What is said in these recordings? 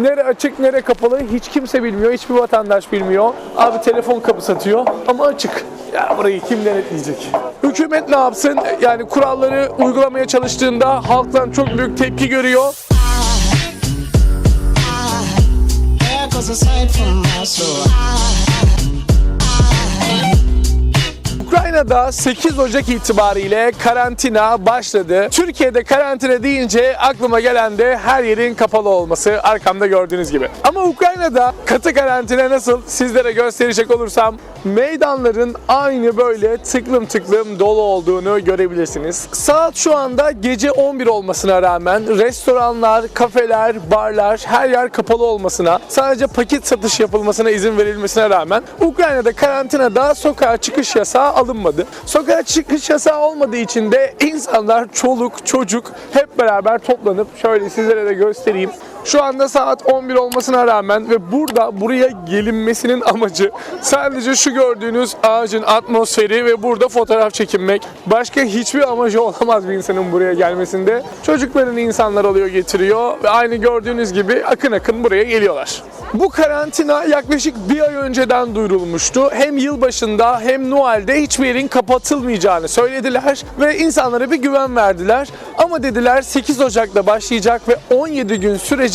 Nere açık nere kapalı hiç kimse bilmiyor. Hiçbir vatandaş bilmiyor. Abi telefon kapı satıyor ama açık. Ya burayı kim denetleyecek? Hükümet ne yapsın? Yani kuralları uygulamaya çalıştığında halktan çok büyük tepki görüyor. There goes Ukrayna'da 8 Ocak itibariyle karantina başladı. Türkiye'de karantina deyince aklıma gelen de her yerin kapalı olması arkamda gördüğünüz gibi. Ama Ukrayna'da katı karantina nasıl sizlere gösterecek olursam meydanların aynı böyle tıklım tıklım dolu olduğunu görebilirsiniz. Saat şu anda gece 11 olmasına rağmen restoranlar, kafeler, barlar her yer kapalı olmasına, sadece paket satış yapılmasına izin verilmesine rağmen Ukrayna'da karantinada sokağa çıkış yasağı alınmadı. Sokağa çıkış yasağı olmadığı için de insanlar çoluk, çocuk hep beraber toplanıp şöyle sizlere de göstereyim. Şu anda saat 11 olmasına rağmen ve burada buraya gelinmesinin amacı sadece şu gördüğünüz ağacın atmosferi ve burada fotoğraf çekinmek. Başka hiçbir amacı olamaz bir insanın buraya gelmesinde. Çocuklarını insanlar alıyor getiriyor ve aynı gördüğünüz gibi akın akın buraya geliyorlar. Bu karantina yaklaşık bir ay önceden duyurulmuştu. Hem yılbaşında hem Noel'de hiçbir yerin kapatılmayacağını söylediler ve insanlara bir güven verdiler. Ama dediler 8 Ocak'ta başlayacak ve 17 gün sürecek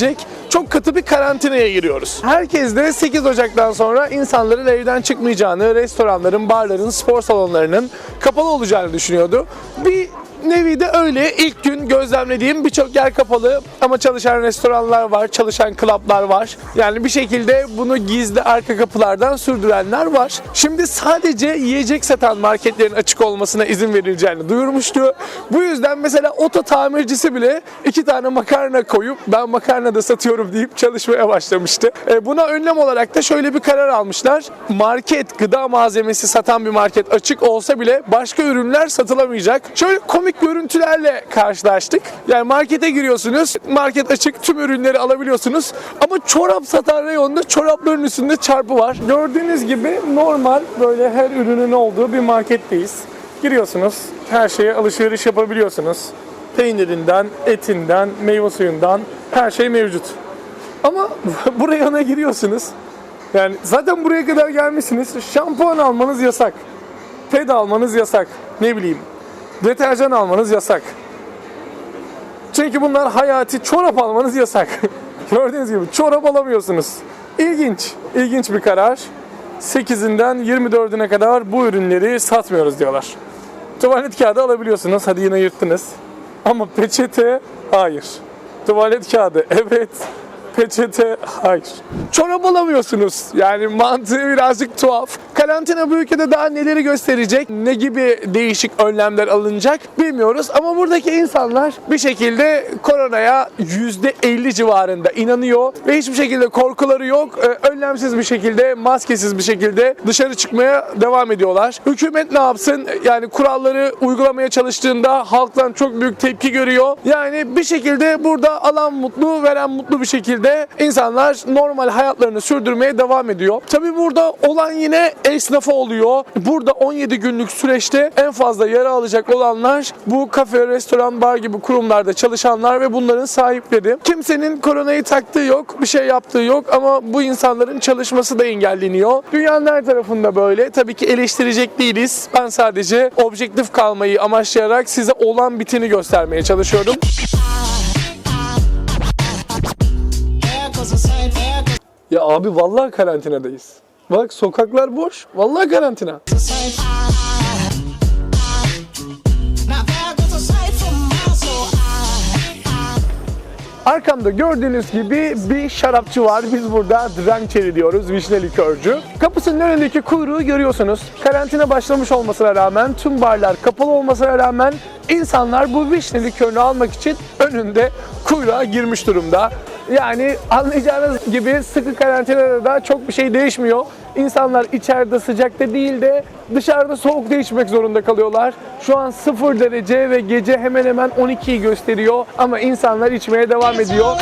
çok katı bir karantinaya giriyoruz. Herkes de 8 Ocak'tan sonra insanların evden çıkmayacağını, restoranların, barların, spor salonlarının kapalı olacağını düşünüyordu. Bir nevi de öyle. İlk gün gözlemlediğim birçok yer kapalı ama çalışan restoranlar var, çalışan klaplar var. Yani bir şekilde bunu gizli arka kapılardan sürdürenler var. Şimdi sadece yiyecek satan marketlerin açık olmasına izin verileceğini duyurmuştu. Bu yüzden mesela oto tamircisi bile iki tane makarna koyup ben makarna da satıyorum deyip çalışmaya başlamıştı. E, buna önlem olarak da şöyle bir karar almışlar. Market, gıda malzemesi satan bir market açık olsa bile başka ürünler satılamayacak. Şöyle komik görüntülerle karşılaştık. Yani markete giriyorsunuz, market açık, tüm ürünleri alabiliyorsunuz. Ama çorap satan reyonda çorapların üstünde çarpı var. Gördüğünüz gibi normal böyle her ürünün olduğu bir marketteyiz. Giriyorsunuz, her şeye alışveriş yapabiliyorsunuz. Peynirinden, etinden, meyve suyundan her şey mevcut. Ama bu reyona giriyorsunuz. Yani zaten buraya kadar gelmişsiniz. Şampuan almanız yasak. Ped almanız yasak. Ne bileyim. Deterjan almanız yasak. Çünkü bunlar hayati çorap almanız yasak. Gördüğünüz gibi çorap alamıyorsunuz. İlginç. İlginç bir karar. 8'inden 24'üne kadar bu ürünleri satmıyoruz diyorlar. Tuvalet kağıdı alabiliyorsunuz. Hadi yine yırttınız. Ama peçete hayır. Tuvalet kağıdı evet. Peçete hayır. Çorap alamıyorsunuz. Yani mantığı birazcık tuhaf. Karantina bu ülkede daha neleri gösterecek? Ne gibi değişik önlemler alınacak bilmiyoruz. Ama buradaki insanlar bir şekilde koronaya %50 civarında inanıyor. Ve hiçbir şekilde korkuları yok. Ee, Önlemsiz bir şekilde, maskesiz bir şekilde dışarı çıkmaya devam ediyorlar. Hükümet ne yapsın? Yani kuralları uygulamaya çalıştığında halktan çok büyük tepki görüyor. Yani bir şekilde burada alan mutlu, veren mutlu bir şekilde insanlar normal hayatlarını sürdürmeye devam ediyor. Tabi burada olan yine esnafı oluyor. Burada 17 günlük süreçte en fazla yara alacak olanlar bu kafe, restoran, bar gibi kurumlarda çalışanlar ve bunların sahipleri. Kimsenin koronayı taktığı yok, bir şey yaptığı yok ama bu insanların çalışması da engelleniyor. Dünyanın her tarafında böyle. Tabii ki eleştirecek değiliz. Ben sadece objektif kalmayı amaçlayarak size olan biteni göstermeye çalışıyorum. Ya abi vallahi karantinadayız. Bak sokaklar boş. Vallahi karantina. Arkamda gördüğünüz gibi bir şarapçı var. Biz burada Drankçeri diyoruz, vişne likörcü. Kapısının önündeki kuyruğu görüyorsunuz. Karantina başlamış olmasına rağmen, tüm barlar kapalı olmasına rağmen insanlar bu vişne likörünü almak için önünde kuyruğa girmiş durumda. Yani anlayacağınız gibi sıkı karantinada da çok bir şey değişmiyor. İnsanlar içeride sıcakta değil de dışarıda soğukta içmek zorunda kalıyorlar. Şu an 0 derece ve gece hemen hemen 12'yi gösteriyor ama insanlar içmeye devam ediyor.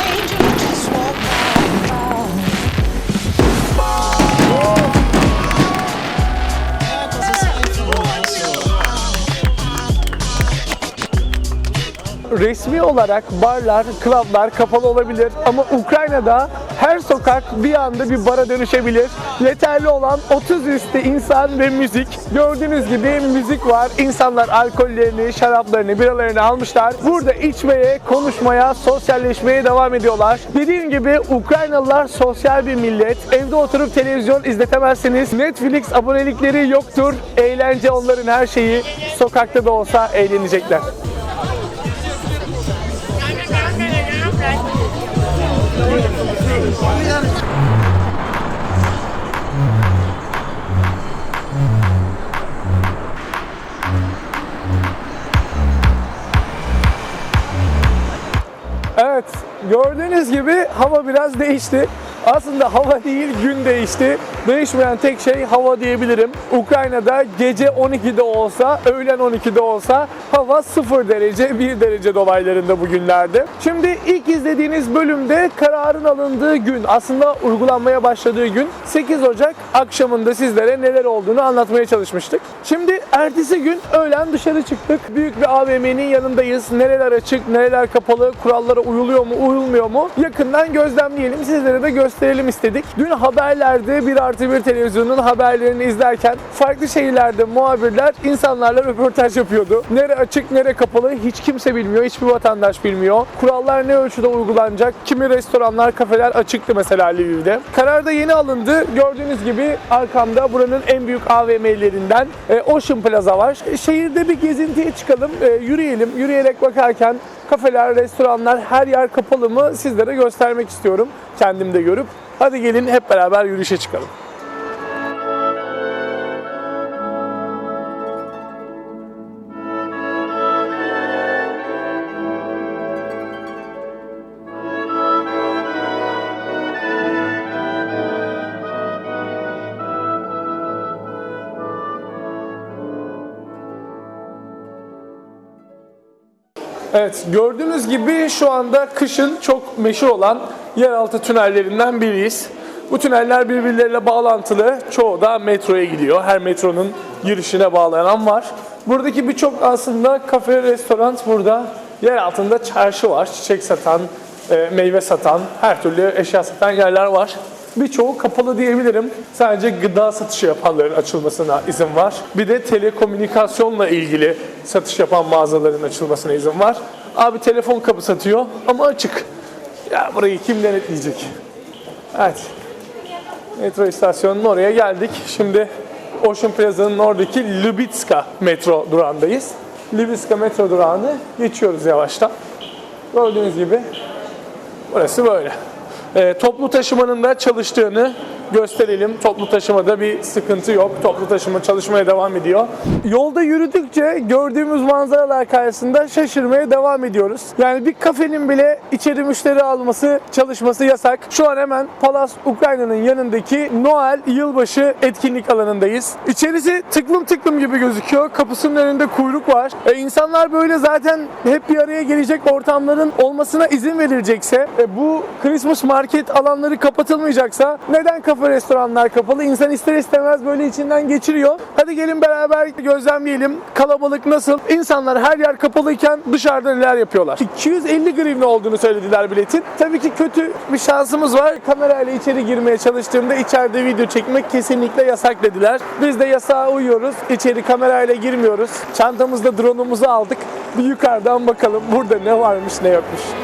Resmi olarak barlar, klaplar kapalı olabilir ama Ukrayna'da her sokak bir anda bir bara dönüşebilir. Yeterli olan 30 üstü insan ve müzik. Gördüğünüz gibi müzik var. İnsanlar alkollerini, şaraplarını, biralarını almışlar. Burada içmeye, konuşmaya, sosyalleşmeye devam ediyorlar. Dediğim gibi Ukraynalılar sosyal bir millet. Evde oturup televizyon izletemezsiniz. Netflix abonelikleri yoktur. Eğlence onların her şeyi. Sokakta da olsa eğlenecekler. Evet, gördüğünüz gibi hava biraz değişti. Aslında hava değil, gün değişti. Değişmeyen tek şey hava diyebilirim. Ukrayna'da gece 12'de olsa, öğlen 12'de olsa hava 0 derece, 1 derece dolaylarında bugünlerde. Şimdi ilk izlediğiniz bölümde kararın alındığı gün, aslında uygulanmaya başladığı gün 8 Ocak akşamında sizlere neler olduğunu anlatmaya çalışmıştık. Şimdi ertesi gün öğlen dışarı çıktık. Büyük bir AVM'nin yanındayız. Nereler açık, nereler kapalı, kurallara uyuluyor mu, uyulmuyor mu? Yakından gözlemleyelim, sizlere de gösterelim istedik. Dün haberlerde bir artı bir televizyonun haberlerini izlerken farklı şehirlerde muhabirler insanlarla röportaj yapıyordu. Nere açık, nere kapalı hiç kimse bilmiyor, hiçbir vatandaş bilmiyor. Kurallar ne ölçüde uygulanacak? Kimi restoranlar, kafeler açıktı mesela Lviv'de. Karar da yeni alındı. Gördüğünüz gibi arkamda buranın en büyük AVM'lerinden e, Ocean Plaza var. Şehirde bir gezintiye çıkalım, e, yürüyelim. Yürüyerek bakarken kafeler, restoranlar her yer kapalı mı sizlere göstermek istiyorum. Kendim de görüp. Hadi gelin hep beraber yürüyüşe çıkalım. Evet gördüğünüz gibi şu anda kışın çok meşhur olan yeraltı tünellerinden biriyiz. Bu tüneller birbirleriyle bağlantılı. Çoğu da metroya gidiyor. Her metronun girişine bağlanan var. Buradaki birçok aslında kafe, restoran burada. Yer altında çarşı var. Çiçek satan, e, meyve satan, her türlü eşya satan yerler var. Birçoğu kapalı diyebilirim. Sadece gıda satışı yapanların açılmasına izin var. Bir de telekomünikasyonla ilgili satış yapan mağazaların açılmasına izin var. Abi telefon kabı satıyor ama açık. Ya burayı kim denetleyecek? Evet. Metro istasyonunun oraya geldik. Şimdi Ocean Plaza'nın oradaki Lubitska metro durağındayız. Lubitska metro durağını geçiyoruz yavaştan. Gördüğünüz gibi burası böyle. Ee, toplu taşımanın da çalıştığını gösterelim. Toplu taşımada bir sıkıntı yok. Toplu taşıma çalışmaya devam ediyor. Yolda yürüdükçe gördüğümüz manzaralar karşısında şaşırmaya devam ediyoruz. Yani bir kafenin bile içeri müşteri alması, çalışması yasak. Şu an hemen Palas Ukrayna'nın yanındaki Noel yılbaşı etkinlik alanındayız. İçerisi tıklım tıklım gibi gözüküyor. Kapısının önünde kuyruk var. E, insanlar böyle zaten hep bir araya gelecek ortamların olmasına izin verilecekse, e, bu Christmas market alanları kapatılmayacaksa neden kafe restoranlar kapalı? İnsan ister istemez böyle içinden geçiriyor. Hadi gelin beraber gözlemleyelim. Kalabalık nasıl? İnsanlar her yer kapalıyken dışarıda neler yapıyorlar? 250 grivne olduğunu söylediler biletin. Tabii ki kötü bir şansımız var. Kamerayla içeri girmeye çalıştığımda içeride video çekmek kesinlikle yasak dediler. Biz de yasağa uyuyoruz. İçeri kamerayla girmiyoruz. Çantamızda drone'umuzu aldık. Bir yukarıdan bakalım burada ne varmış ne yokmuş.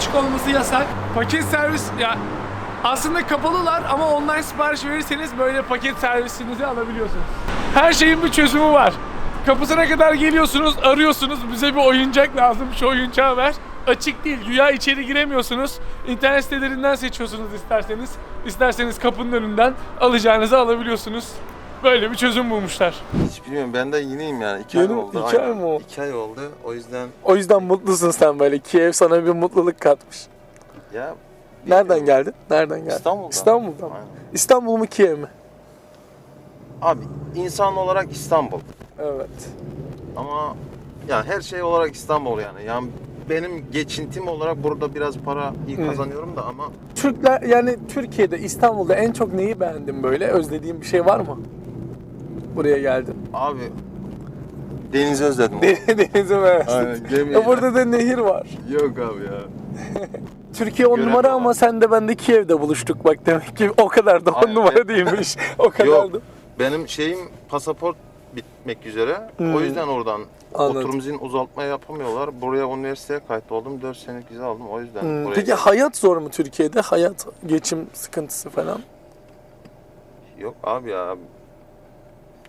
Açık olması yasak. Paket servis ya aslında kapalılar ama online sipariş verirseniz böyle paket servisinizi alabiliyorsunuz. Her şeyin bir çözümü var. Kapısına kadar geliyorsunuz, arıyorsunuz. Bize bir oyuncak lazım, şu oyuncağı ver. Açık değil, güya içeri giremiyorsunuz. İnternet sitelerinden seçiyorsunuz isterseniz. İsterseniz kapının önünden alacağınızı alabiliyorsunuz. Böyle bir çözüm bulmuşlar. Hiç bilmiyorum ben de yeniyim yani. İki Yeni- ay oldu. iki ay mı? İki ay oldu. O yüzden O yüzden mutlusun sen böyle. Kiev sana bir mutluluk katmış. ya Nereden geldin? Nereden geldin? İstanbul'dan. İstanbul'dan mı? Aynen. İstanbul mu Kiev mi? Abi insan olarak İstanbul. Evet. Ama yani her şey olarak İstanbul yani. Yani benim geçintim olarak burada biraz para iyi kazanıyorum da ama Türkler yani Türkiye'de İstanbul'da en çok neyi beğendin böyle? Özlediğin bir şey var mı? Buraya geldin. abi denizi özledim. Denize mi? Aynen, gemiyle. Ya burada da nehir var. Yok abi ya. Türkiye on Gören numara de ama var. sen de ben de Kiev'de buluştuk bak demek ki o kadar da on Aynen. numara değilmiş. O kadar Yok. da. Benim şeyim pasaport bitmek üzere. Hmm. O yüzden oradan Anladım. oturum izin uzatma yapamıyorlar. Buraya üniversiteye kayıt oldum. 4 senelik vize aldım. O yüzden Hmm, buraya Peki geldim. hayat zor mu Türkiye'de? Hayat, geçim sıkıntısı falan. Yok abi ya.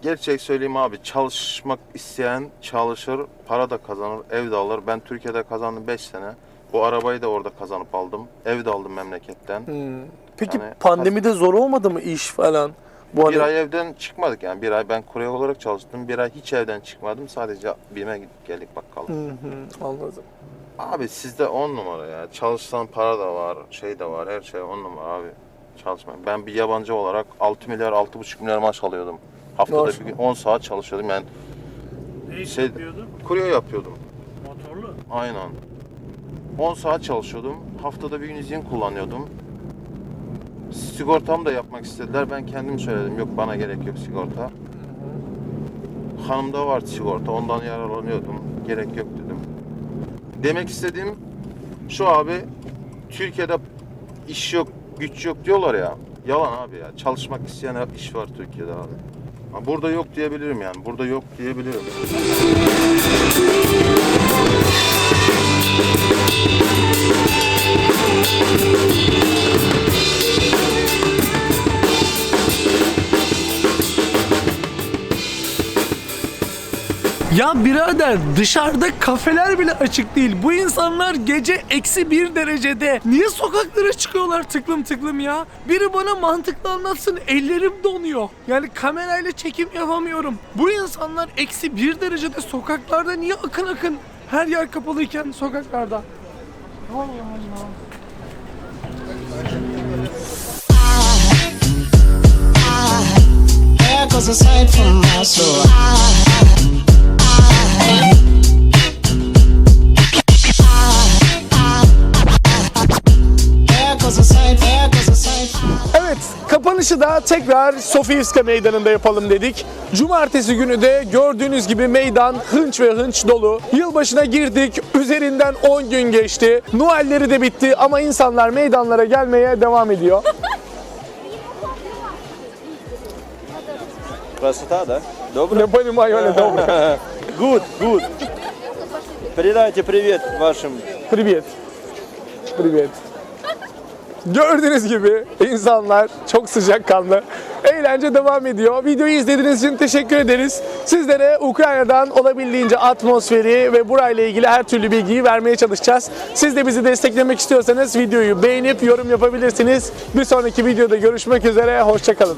Gerçek söyleyeyim abi çalışmak isteyen çalışır, para da kazanır, ev de alır. Ben Türkiye'de kazandım 5 sene. Bu arabayı da orada kazanıp aldım. Ev de aldım memleketten. Hmm. Peki Yani- pandemide zor olmadı mı iş falan? Bu Bir hani- ay evden çıkmadık yani. Bir ay ben kurye olarak çalıştım. Bir ay hiç evden çıkmadım. Sadece BİM'e gidip geldik bakalım. Hı hı, anladım. Abi sizde 10 numara ya. Çalışsan para da var, şey de var. Her şey 10 numara abi. Çalışmayın. Ben bir yabancı olarak 6 milyar, 6,5 milyar maaş alıyordum. Haftada Maşallah. bir gün 10 saat çalışıyordum. Yani Ne iş Şey- yapıyordun? kurye yapıyordum. Motorlu. Aynen. 10 saat çalışıyordum. Haftada bir gün izin kullanıyordum. Sigortamı da yapmak istediler. Ben kendim söyledim. Yok bana gerek yok sigorta. Hanımda var sigorta. Ondan yararlanıyordum. Gerek yok dedim. Demek istediğim şu abi. Türkiye'de iş yok, güç yok diyorlar ya. Yalan abi ya. Çalışmak isteyen iş var Türkiye'de abi. Burada yok diyebilirim yani. Burada yok diyebilirim. Ya birader dışarıda kafeler bile açık değil. Bu insanlar gece eksi bir derecede. Niye sokaklara çıkıyorlar tıklım tıklım ya? Biri bana mantıklı anlatsın ellerim donuyor. Yani kamerayla çekim yapamıyorum. Bu insanlar eksi bir derecede sokaklarda niye akın akın her yer kapalıyken sokaklarda? Allah Allah. tekrar Sofiyevska Meydanı'nda yapalım dedik. Cumartesi günü de gördüğünüz gibi meydan hınç ve hınç dolu. Yılbaşına girdik, üzerinden 10 gün geçti. Noelleri de bitti ama insanlar meydanlara gelmeye devam ediyor. Красота, да? Добро? Ne понимаю, öyle добре. Good, good. Передайте привет вашим. Привет. Привет. Gördüğünüz gibi insanlar çok sıcakkanlı. Eğlence devam ediyor. Videoyu izlediğiniz için teşekkür ederiz. Sizlere Ukrayna'dan olabildiğince atmosferi ve burayla ilgili her türlü bilgiyi vermeye çalışacağız. Siz de bizi desteklemek istiyorsanız videoyu beğenip yorum yapabilirsiniz. Bir sonraki videoda görüşmek üzere. Hoşçakalın.